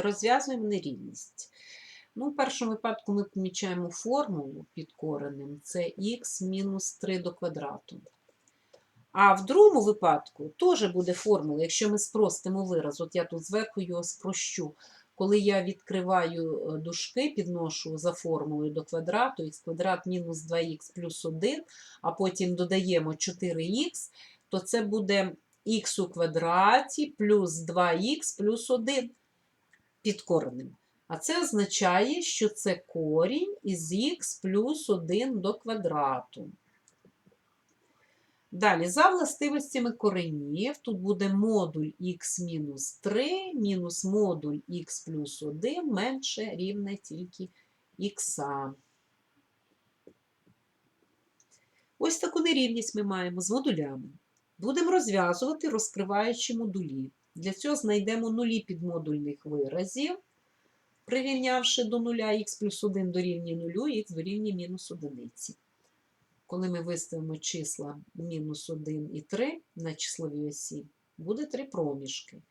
Розв'язуємо нерівність. Ну, в першому випадку ми помічаємо формулу під коренем. Це х мінус 3 до квадрату. А в другому випадку теж буде формула, якщо ми спростимо вираз. От я тут зверху його спрощу. Коли я відкриваю е, дужки, підношу за формулою до квадрату, х квадрат мінус 2х плюс 1, а потім додаємо 4х, то це буде х у квадраті плюс 2х плюс 1 під коренем. А це означає, що це корінь із х плюс 1 до квадрату. Далі, за властивостями коренів, тут буде модуль х мінус 3 мінус модуль х плюс 1 менше рівне тільки х. Ось таку нерівність ми маємо з модулями. Будемо розв'язувати, розкриваючи модулі. Для цього знайдемо нулі підмодульних виразів, прирівнявши до нуля х плюс 1 дорівнює 0, х дорівнює мінус 1. Коли ми виставимо числа мінус 1 і 3 на числовій осі, буде три проміжки.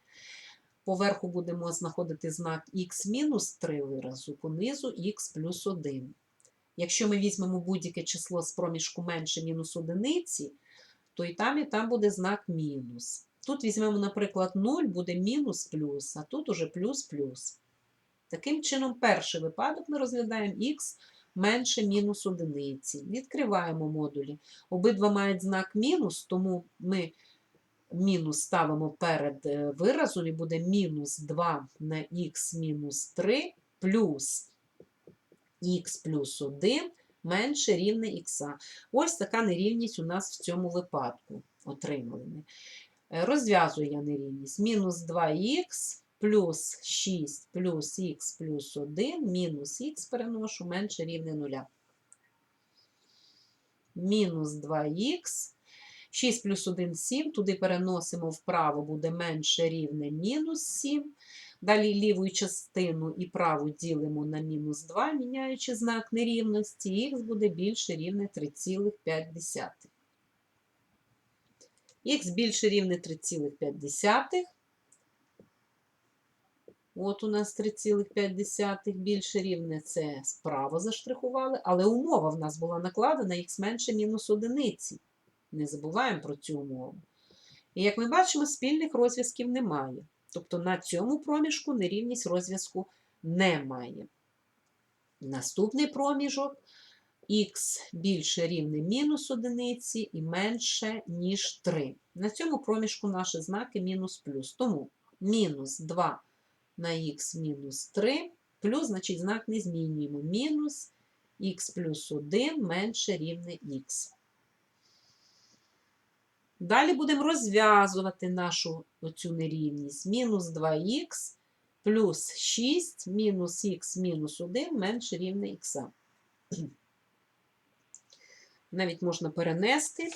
Поверху будемо знаходити знак х мінус 3 виразу, понизу х плюс 1. Якщо ми візьмемо будь-яке число з проміжку менше мінус одиниці, то і там, і там буде знак мінус. Тут візьмемо, наприклад, 0, буде мінус плюс, а тут уже плюс-плюс. Таким чином, перший випадок ми розглядаємо х менше мінус одиниці. Відкриваємо модулі. Обидва мають знак мінус, тому ми мінус ставимо перед е, виразом і буде мінус 2 на х мінус 3 плюс х плюс 1 менше рівне х. Ось така нерівність у нас в цьому випадку отримали Розв'язую я нерівність. Мінус 2х плюс 6 плюс х плюс 1 мінус х переношу менше рівне 0. Мінус 2х. 6 плюс 1 – 7. Туди переносимо вправо, буде менше рівне мінус 7. Далі ліву частину і праву ділимо на мінус 2, міняючи знак нерівності, х буде більше рівне 3,5. Х більше рівне 3,5. От у нас 3,5 більше рівне це справа заштрихували, але умова в нас була накладена х менше мінус одиниці. Не забуваємо про цю умову. І як ми бачимо, спільних розв'язків немає. Тобто на цьому проміжку нерівність розв'язку немає. Наступний проміжок х більше рівне мінус одиниці і менше, ніж 3. На цьому проміжку наші знаки мінус плюс. Тому мінус 2 на х мінус 3, плюс, значить, знак не змінюємо. Мінус х плюс 1 менше рівне х. Далі будемо розв'язувати нашу оцю нерівність. Мінус 2х плюс 6 мінус х мінус 1 менше рівне х. Навіть можна перенести.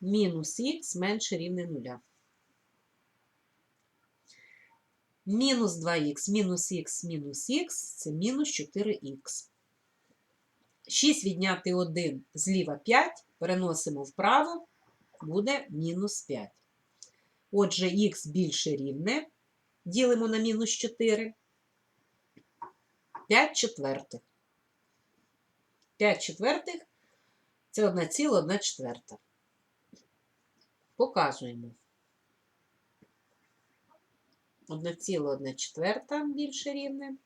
Мінус х менше рівне 0. Мінус 2х мінус х мінус х це мінус 4х. 6 відняти 1 зліва 5, переносимо вправо, буде мінус 5. Отже, х більше рівне, ділимо на мінус 4. 5 четвертих. 5 четвертих це 1,1 четверта. Показуємо. 1,1 четверта більше рівне.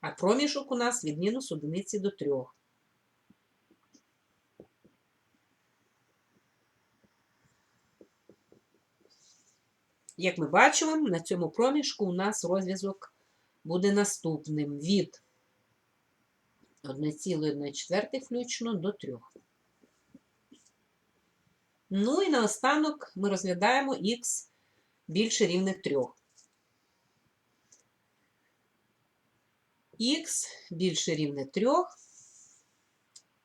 А проміжок у нас від мінус одиниці до 3. Як ми бачимо, на цьому проміжку у нас розв'язок буде наступним від 1,1 включно до 3. Ну і наостанок ми розглядаємо х більше рівне 3. х більше рівне 3.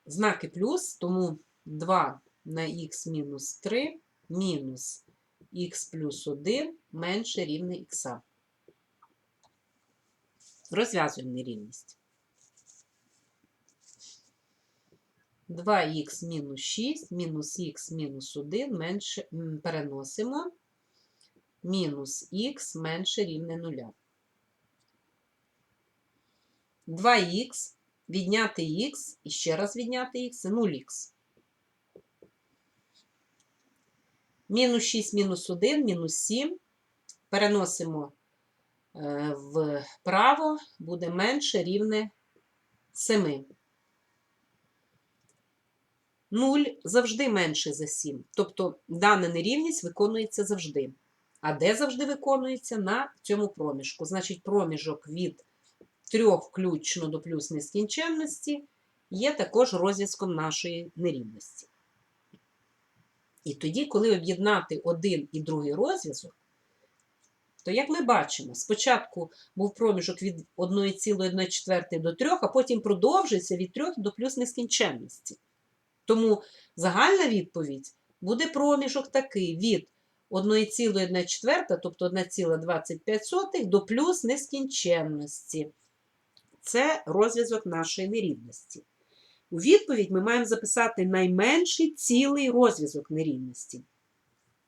Знаки плюс, тому 2 на х мінус 3 мінус х плюс 1 менше рівне х. Розв'язуємо нерівність. 2х мінус 6 мінус х мінус 1 менше переносимо. мінус х менше рівне 0. 2х відняти х і ще раз відняти х це 0х. Мінус 6 мінус 1 мінус 7. Переносимо е, вправо, буде менше рівне 7. 0 завжди менше за 7. Тобто дана нерівність виконується завжди. А де завжди виконується? На цьому проміжку. Значить, проміжок від 3 включно до плюс нескінченності є також розв'язком нашої нерівності. І тоді, коли об'єднати один і другий розв'язок, то, як ми бачимо, спочатку був проміжок від 1,1 до 3, а потім продовжується від 3 до плюс нескінченності. Тому загальна відповідь буде проміжок такий від 1,1, тобто 1,25 до плюс нескінченності. Це розв'язок нашої нерівності. У відповідь ми маємо записати найменший цілий розв'язок нерівності.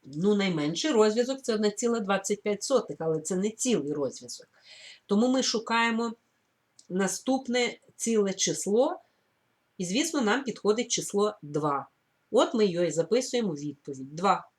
Ну, найменший розв'язок це 1,25, але це не цілий розв'язок. Тому ми шукаємо наступне ціле число, і, звісно, нам підходить число 2. От ми його і записуємо у відповідь. 2.